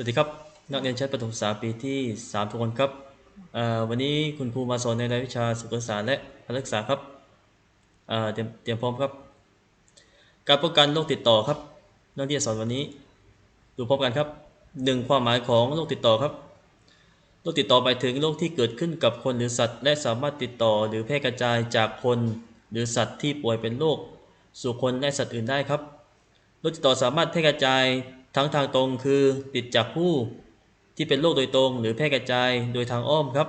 วัสดีครับ นักเรียนชั้นประถมศึกษาปีที่3ทุกคนครับวันนี้คุณครูมาสอนในรายวิชาสุขศึกษาและพละศึกษาครับเเตรียมเตรียมพร้อมครับ การป้องกันโรคติดต่อครับ นักเรียนสอนวันนี้ดูพร้อมกันครับหนึ่งความหมายของโรคติดต่อครับโรคติดต่อไปถึงโรคที่เกิดขึ้นกับคนหรือสัตว์ และสามารถติดต่อหรือแพร่กระจายจากคนหรือสัตว์ที่ป่วยเป็นโรคสู่คนและสัตว์อื่นได้ครับโรคติดต่อสามารถแพร่กระจาย ทั้งทางตรงคือติดจากผู้ที่เป็นโรคโดยตรง หรือแพร่กระจายโดยทางอ้อมครับ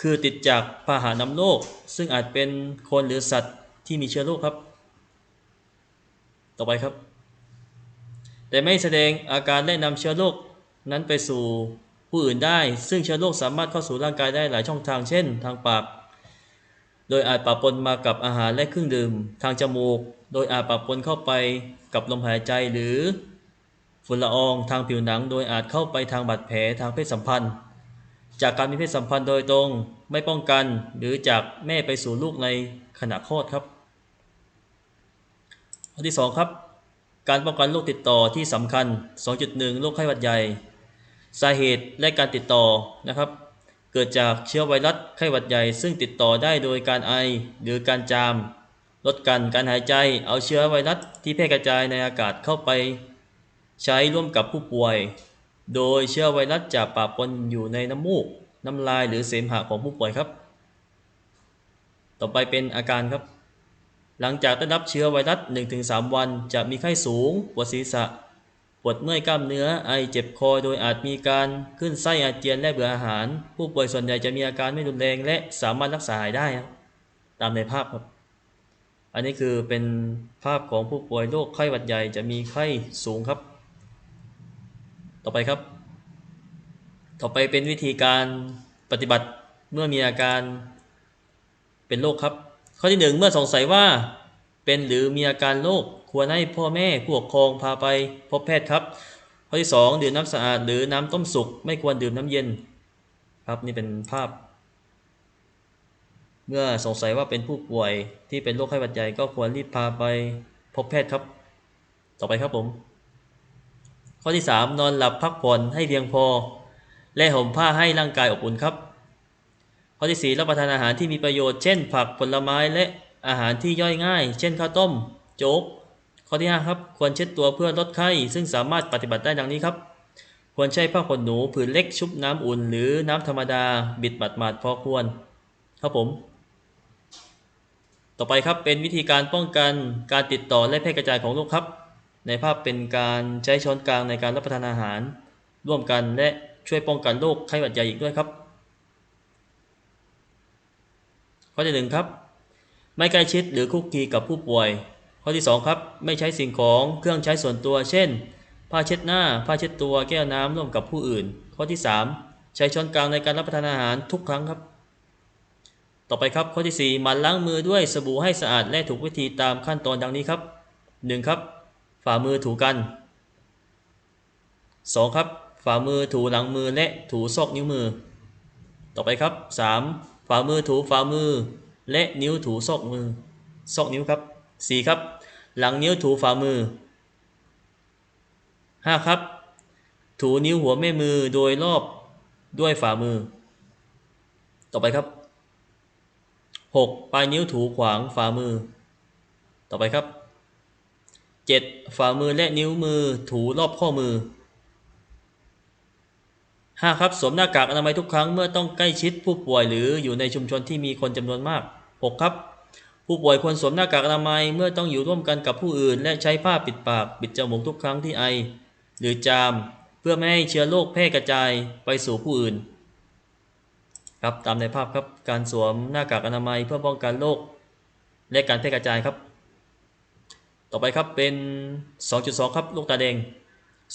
คือติดจากพาหะนำโรคซึ่งอาจเป็นคนหรือสัตว์ที่มีเชื้อโรคครับ ต่อไปครับ แต่ไม่แสดงอาการและนำเชื้อโรคนั้นไปสู่ผู้อื่นได้ ซึ่งเชื้อโรคสามารถเข้าสู่ร่างกายได้หลายช่องทาง เช่น ทางปาก โดยอาจปะปนมากับอาหารและเครื่องดื่ม ทางจมูก โดยอาจปะปนเข้าไป กับลมหายใจหรือฝุ่นละอองทางผิวหนังโดยอาจเข้าไปทางบาดแผลทางเพศสัมพันธ์ จากการมีเพศสัมพันธ์โดยตรงไม่ป้องกันหรือจากแม่ไปสู่ลูกในขณะคลอดครับข้อที่สองครับ การป้องกันโรคติดต่อที่สำคัญ 2.1 โรคไข้หวัดใหญ่ สาเหตุและการติดต่อนะครับ เกิดจากเชื้อไวรัสไข้หวัดใหญ่ ซึ่งติดต่อได้โดยการไอหรือการจาม ลดกันการหายใจเอาเชื้อไวรัสที่แพร่กระจายในอากาศเข้าไป ใช้ร่วมกับผู้ป่วย โดยเชื้อไวรัสจะปะปนอยู่ในน้ำมูก น้ำลายหรือเสมหะของผู้ป่วยครับ ต่อไปเป็นอาการครับ หลังจากได้รับเชื้อไวรัส 1-3 วัน จะมีไข้สูง ปวดศีรษะ ปวดเมื่อยกล้ามเนื้อ ไอเจ็บคอ โดยอาจมีการขึ้นไส้อาเจียนและเบื่ออาหาร ผู้ป่วยส่วนใหญ่จะมีอาการไม่รุนแรงและสามารถรักษาหายได้ ตามในภาพครับ อันนี้คือเป็นภาพของผู้ป่วยโรคไข้หวัดใหญ่จะมีไข้สูงครับ ต่อไปครับ ต่อไปเป็นวิธีการปฏิบัติเมื่อมีอาการเป็นโรคครับ ข้อที่หนึ่งเมื่อสงสัยว่าเป็นหรือมีอาการโรคควรให้พ่อแม่ผู้ปกครองพาไปพบแพทย์ครับ ข้อที่สองดื่มน้ำสะอาดหรือน้ำต้มสุกไม่ควรดื่มน้ำเย็น ครับนี่เป็นภาพ เมื่อสงสัยว่าเป็นผู้ป่วยที่เป็นโรคไข้หวัดใหญ่ก็ควรรีบพาไปพบแพทย์ครับ ต่อไปครับผม ข้อที่ 3 นอนหลับพักผ่อนให้เพียงพอ และห่มผ้าให้ร่างกายอบอุ่นครับ ข้อที่ 4 รับประทานอาหารที่มีประโยชน์เช่น ผักผลไม้และอาหารที่ย่อยง่าย เช่นข้าวต้ม โจ๊ก ข้อที่ 5 ครับ ควรเช็ดตัวเพื่อลดไข้ ซึ่งสามารถปฏิบัติได้ดังนี้ครับ ควรใช้ผ้าขนหนูผืนเล็กชุบน้ำอุ่น หรือน้ำธรรมดา บิดบัดหมาดพอควร ครับผม ต่อไปครับเป็นวิธีการป้องกันการติดต่อและแพร่กระจายของโรคครับ ในภาพเป็นการใช้ช้อนกลางในการรับประทานอาหาร ร่วมกันและช่วยป้องกันโรคไข้หวัดใหญ่อีกด้วยครับ ข้อที่หนึ่งครับไม่ใกล้ชิดหรือคุกคีกับผู้ป่วย ข้อที่สองครับ ไม่ใช้สิ่งของเครื่องใช้ส่วนตัว เช่น ผ้าเช็ดหน้า ผ้าเช็ดตัว แก้วน้ำร่วมกับผู้อื่น ข้อที่สามใช้ช้อนกลางในการรับประทานอาหารทุกครั้งครับ ต่อไปครับข้อที่4มันล้างมือด้วยสบู่ให้สะอาดและถูกวิธีตามขั้นตอนดังนี้ครับ 1. ครับ ฝ่ามือถูกัน 2. ครับ ฝ่ามือถูหลังมือและถูซอกนิ้วมือ ต่อไปครับ 3. ฝ่ามือถูฝ่ามือ และนิ้วถูซอกมือ ซอกนิ้วครับ 4. ครับ หลังนิ้วถูฝ่ามือ 5. ครับ ถูนิ้วหัวแม่มือโดยรอบด้วยฝ่ามือ ต่อไปครับ 6. ปลายนิ้วถูขวางฝ่ามือ ต่อไปครับ 7. ฝ่ามือและนิ้วมือถูรอบข้อมือ 5. ครับสวมหน้ากากอนามัยทุกครั้งเมื่อต้องใกล้ชิดผู้ป่วยหรืออยู่ในชุมชนที่มีคนจำนวนมาก 6. ครับ ผู้ป่วยควรสวมหน้ากากอนามัยเมื่อต้องอยู่ร่วมกันกับผู้อื่น และใช้ผ้าปิดปากปิดจมูกทุกครั้งที่ไอ หรือจาม เพื่อไม่ให้เชื้อโรคแพร่กระจายไปสู่ผู้อื่น ครับตามในภาพครับการสวมหน้ากากอนามัยเพื่อป้องกันโรคและการแพร่กระจายครับ ต่อไปครับเป็น 2.2 ครับโรคตาแดง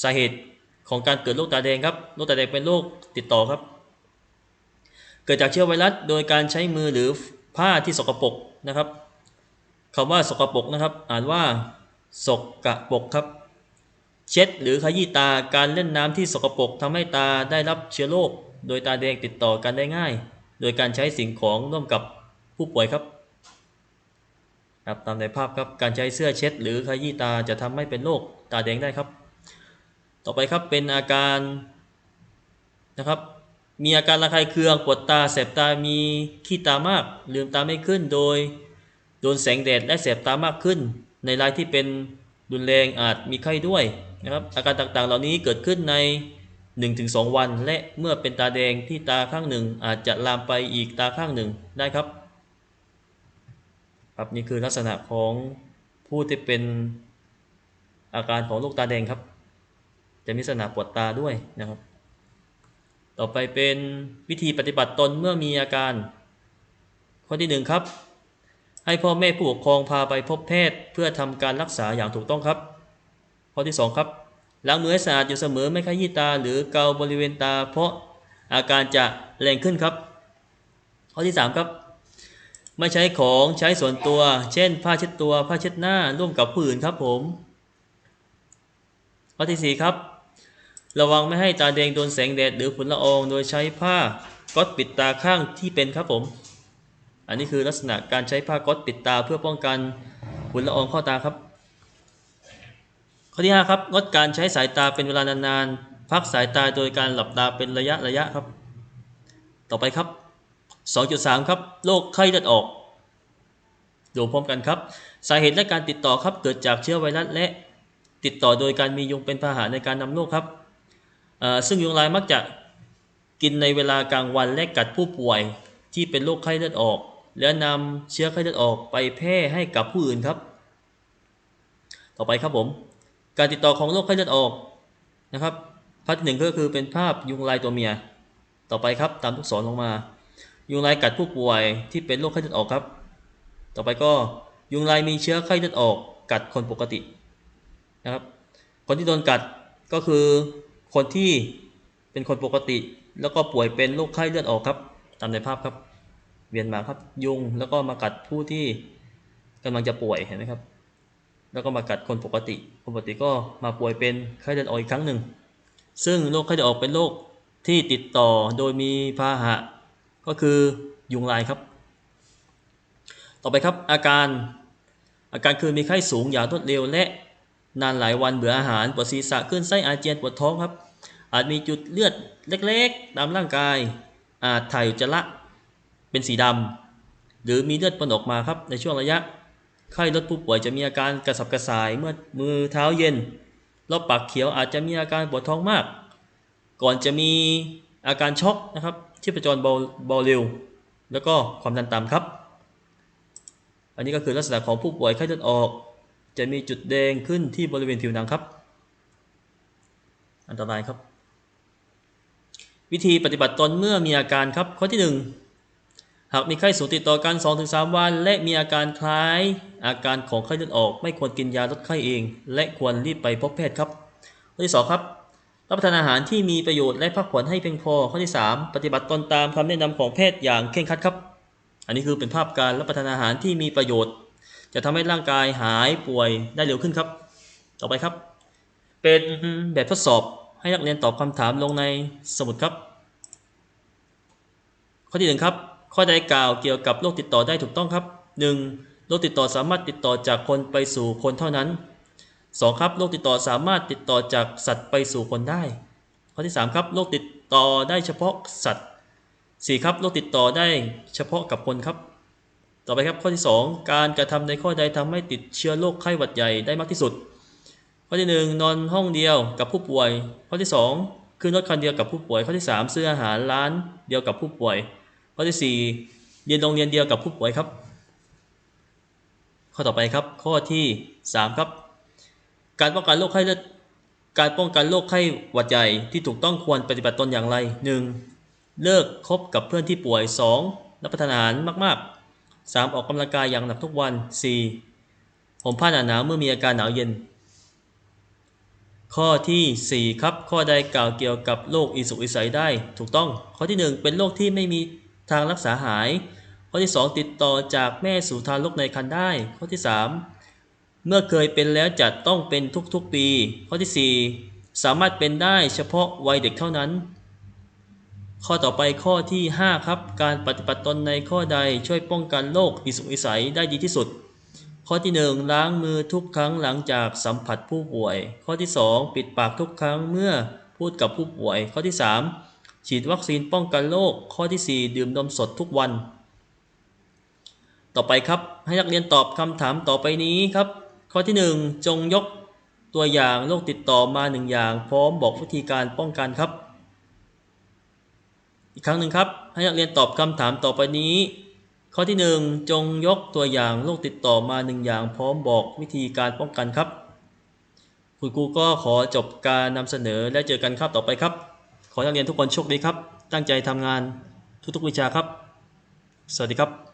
สาเหตุของการเกิดโรคตาแดงครับโรคตาแดงเป็นโรคติดต่อครับ เกิดจากเชื้อไวรัสโดยการใช้มือหรือผ้าที่สกปรกนะครับคำว่าสกปรกนะครับ อ่านว่าสกกะปรกครับ เช็ดหรือขยี้ตาการเล่นน้ำที่สกปรกทำให้ตาได้รับเชื้อโรคโดยตาแดงติดต่อกันได้ง่าย โดยการใช้สิ่งของร่วมกับผู้ป่วยครับครับตามในภาพครับการใช้เสื้อเช็ด หรือขยี้ตาจะทำให้เป็นโรคตาแดงได้ครับ ต่อไปครับเป็นอาการนะครับมีอาการระคายเคืองปวดตาแสบตามีขี้ตามาก ลืมตาไม่ขึ้นโดย โดนแสงแดดและแสบตามากขึ้น ในรายที่เป็นรุนแรงอาจมีไข้ด้วย นะครับอาการต่างๆ เหล่านี้เกิดขึ้นใน 1-2 วัน และเมื่อเป็นตาแดงที่ตาข้างหนึ่ง อาจจะลามไปอีกตาข้างหนึ่งได้ครับครับนี่คือลักษณะของผู้ที่เป็นอาการของโรคตาแดงครับ จะมีลักษณะปวดตาด้วยนะครับ ต่อไปเป็นวิธีปฏิบัติตนเมื่อมีอาการ ข้อที่หนึ่งครับ ให้พ่อแม่ผู้ปกครองพาไปพบแพทย์เพื่อทำการรักษาอย่างถูกต้องครับ ข้อที่สองครับล้างมือให้สะอาดอยู่เสมอไม่ขยี้ตาหรือเกาบริเวณตา เพราะอาการจะแรงขึ้นครับ ข้อที่สามครับ ไม่ใช้ของใช้ส่วนตัว เช่น ผ้าเช็ดตัว ผ้าเช็ดหน้าร่วมกับผู้อื่นครับผม ข้อที่สี่ครับ ระวังไม่ให้ตาแดงโดนแสงแดดหรือฝุ่นละออง โดยใช้ผ้าก๊อตปิดตาข้างที่เป็นครับผม อันนี้คือลักษณะการใช้ผ้าก๊อตปิดตาเพื่อป้องกันฝุ่นละอองเข้าตาครับ ที่5ครับงดการใช้สายตาเป็นเวลานานๆพักสายตาโดยการหลับตาเป็นระยะระยะครับ ต่อไปครับ 2.3 ครับโรคไข้เลือดออกดูพร้อมกันครับ สาเหตุและการติดต่อครับเกิดจากเชื้อไวรัสและติดต่อโดยการมียุงเป็นพาหะในการนำโรคครับซึ่งยุงลายมักจะกินในเวลากลางวันและกัดผู้ป่วยที่เป็นโรคไข้เลือดออก แล้วนำเชื้อไข้เลือดออกไปแพร่ให้กับผู้อื่นครับ ต่อไปครับผม การติดต่อของโรคไข้เลือดออกนะครับภาพที่หนึ่งก็คือเป็นภาพยุงลายตัวเมีย ต่อไปครับตามลูกศรลงมา ยุงลายกัดผู้ป่วยที่เป็นโรคไข้เลือดออกครับ ต่อไปก็ยุงลายมีเชื้อไข้เลือดออก กัดคนปกตินะครับคนที่โดนกัดก็คือคนที่เป็นคนปกติ แล้วก็ป่วยเป็นโรคไข้เลือดออกครับ ตามในภาพครับ เวียนมาครับยุงแล้วก็มากัดผู้ที่กำลังจะป่วยเห็นไหมครับ แล้วก็มากัดคนปกติ ปกติก็มาป่วยเป็นไข้เลือดออกอีกครั้งหนึ่ง ซึ่งโรคไข้เลือดออกเป็นโรคที่ติดต่อโดยมีพาหะ ก็คือยุงลายครับ ต่อไปครับอาการอาการคือมีไข้สูงอย่างรวดเร็วและนานหลายวันเบื่ออาหารปวดศีรษะขึ้นไส้อาเจียนปวดท้องครับ อาจมีจุดเลือดเล็กๆ ตามร่างกาย อาจถ่ายอุจจาระเป็นสีดำหรือมีเลือดปนออกมาครับในช่วงระยะ ไข้ลดผู้ป่วยจะมีอาการกระสับกระส่ายเมื่อมือเท้าเย็นรอบปากเขียวอาจจะมีอาการปวดท้องมาก ก่อนจะมีอาการช็อกนะครับชีพจรเบาเบาเร็ว แล้วก็ความดันต่ำครับ อันนี้ก็คือลักษณะของผู้ป่วยไข้เลือดออก จะมีจุดแดงขึ้นที่บริเวณผิวหนังครับ อันตรายครับ วิธีปฏิบัติตนเมื่อมีอาการครับข้อที่ 1 หากมีไข้สูงติดต่อกัน 2-3 วัน และมีอาการคล้าย อาการของไข้เลือดออกไม่ควรกินยาลดไข้เอง และควรรีบไปพบแพทย์ครับ ข้อที่ 2 ครับรับประทานอาหารที่มีประโยชน์และพักผ่อนให้เพียงพอ ข้อที่ 3 ปฏิบัติตนตามคำแนะนำของแพทย์อย่างเคร่งครัดครับ อันนี้คือเป็นภาพการรับประทานอาหารที่มีประโยชน์ จะทำให้ร่างกายหายป่วยได้เร็วขึ้นครับ ต่อไปครับ เป็นแบบทดสอบให้นักเรียนตอบคำถามลงในสมุดครับ ข้อที่หนึ่งครับ ข้อใดกล่าวเกี่ยวกับโรคติดต่อได้ถูกต้องครับ 1. โรคติดต่อสามารถติดต่อจากคนไปสู่คนเท่านั้น 2. ครับโรคติดต่อสามารถติดต่อจากสัตว์ไปสู่คนได้ ข้อที่ 3 ครับโรคติดต่อได้เฉพาะสัตว์ 4. ครับโรคติดต่อได้เฉพาะกับคนครับ ต่อไปครับข้อที่ 2 การกระทำในข้อใดทำให้ติดเชื้อโรคไข้หวัดใหญ่ได้มากที่สุด ข้อที่ 1 นอนห้องเดียวกับผู้ป่วย ข้อที่ 2 ขึ้นรถคันเดียวกับผู้ป่วย ข้อที่ 3 ซื้ออาหารร้านเดียวกับผู้ป่วย ข้อที่ 4 เรียนโรงเรียนเดียวกับผู้ป่วยครับ ข้อต่อไปครับ ข้อที่ 3 ครับ การป้องกันโรคไข้เลือดการป้องกันโรคไข้หวัดใหญ่ที่ถูกต้องควรปฏิบัติตนอย่างไร 1. เลิกคบกับเพื่อนที่ป่วย 2. รับประทานอาหารมาก ๆ 3. ออกกำลังกายอย่างหนักทุกวัน 4. ห่มผ้าหนาหนาวเมื่อมีอาการหนาวเย็น ข้อทีสี่ 4 ครับ ข้อใดกล่าวเกี่ยวกับโรคอีสุกอีใสได้ ถูกต้อง ข้อที่ 1 เป็นโรคที่ไม่มีทางรักษาหาย ข้อที่ 2 ติดต่อจากแม่สู่ทารกในครรภ์ได้ ข้อที่ 3 เมื่อเคยเป็นแล้วจะต้องเป็นทุกๆปี ข้อที่ 4 สามารถเป็นได้เฉพาะวัยเด็กเท่านั้น ข้อต่อไปข้อที่ 5 ครับ การปฏิบัติตนในข้อใดช่วยป้องกันโรคอิสุกอิสัยได้ดีที่สุด ข้อข้อที่ 1 ล้างมือทุกครั้งหลังจากสัมผัสผู้ป่วย ข้อที่ 2 ปิดปากทุกครั้งเมื่อพูดกับผู้ป่วย ข้อที่ 3 ฉีดวัคซีนป้องกันโรคข้อที่ 4 ดื่มนมสดทุกวัน ต่อไปครับ ให้นักเรียนตอบคำถามต่อไปนี้ครับ ข้อที่ 1 จงยกตัวอย่างโรคติดต่อมาหนึ่งอย่าง พร้อมบอกวิธีการป้องกันครับ อีกครั้งหนึ่งครับ ให้นักเรียนตอบคำถามต่อไปนี้ ข้อที่ 1 จงยกตัวอย่างโรคติดต่อมาหนึ่งอย่าง พร้อมบอกวิธีการป้องกันครับ คุณครูก็ขอจบการนำเสนอและเจอกันครับต่อไปครับ ขอให้นักเรียนทุกคนโชคดีครับ ตั้งใจทำงานทุกๆวิชาครับ สวัสดีครับ